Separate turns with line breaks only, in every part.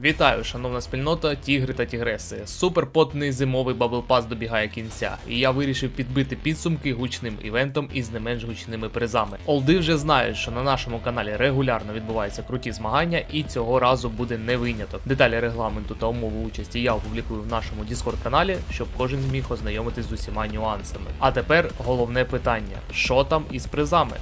Вітаю, шановна спільнота, тігри та тігреси. Суперпотний зимовий баблпас добігає кінця, і я вирішив підбити підсумки гучним івентом із не менш гучними призами. Олди вже знають, що на нашому каналі регулярно відбуваються круті змагання, і цього разу буде не виняток. Деталі регламенту та умови участі я опублікую в нашому Discord каналі, щоб кожен зміг ознайомитись з усіма нюансами. А тепер головне питання: що там із призами?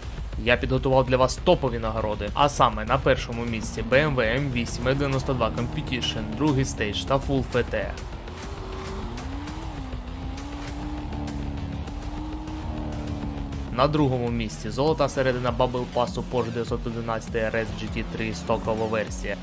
Я підготував для вас топові нагороди, а саме на першому місці BMW M8 E92 Competition, другий стейдж та Full FT. На другому місці золота середина Bubble Pass Porsche 911 RS GT3 стокова версія.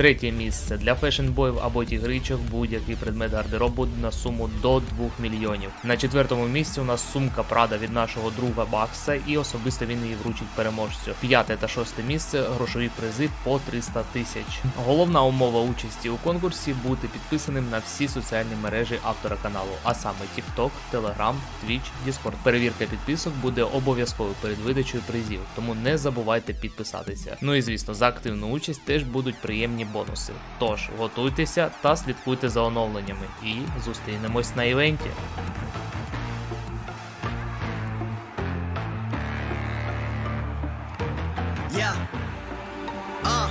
Третє місце для фешенбоїв або тігричок будь-який предмет гардеробу на суму до 2 мільйонів. На четвертому місці у нас сумка Прада від нашого друга Бакса, і особисто він її вручить переможцю. П'яте та шосте місце грошові призи по 300 тисяч. Головна умова участі у конкурсі бути підписаним на всі соціальні мережі автора каналу, а саме TikTok, Telegram, Twitch, Discord. Перевірка підписок буде обов'язково перед видачею призів, тому не забувайте підписатися. Ну і звісно, за активну участь теж будуть приємні бонуси. Тож готуйтеся та слідкуйте за оновленнями. І зустрінемось на івенті.
Uh,